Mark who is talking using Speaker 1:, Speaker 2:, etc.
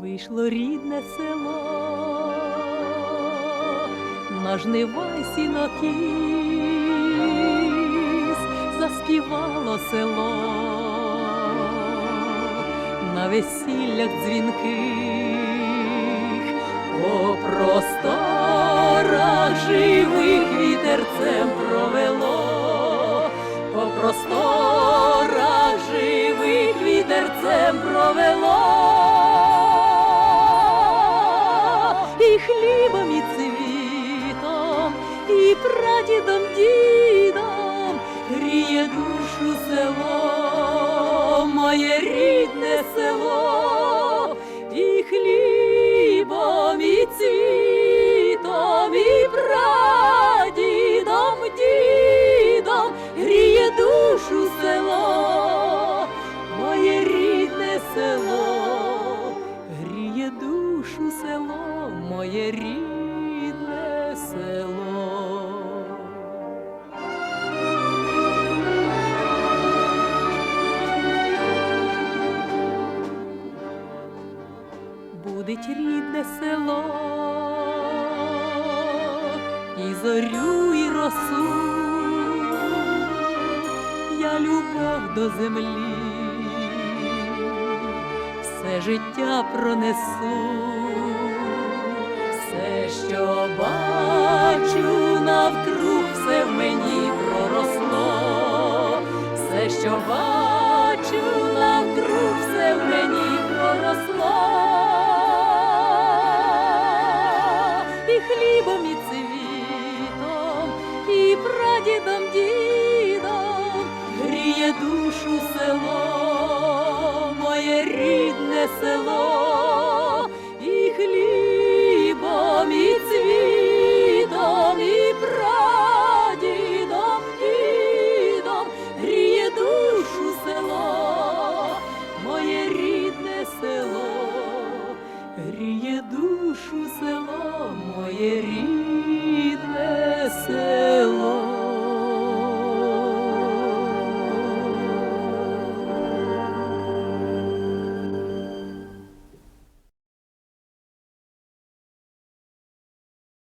Speaker 1: Вийшло рідне село, на жнива й сінокіс, заспівало село, на весіллях дзвінких, по просторах живих вітерцем провело, по просторах живих вітерцем провело, прадідом, дідом гріє душу село, моє рідне село, Будить рідне село, і зорю, і росу, я любов до землі, все життя пронесу, все, що бачу і прадідом, дідом гріє душу село.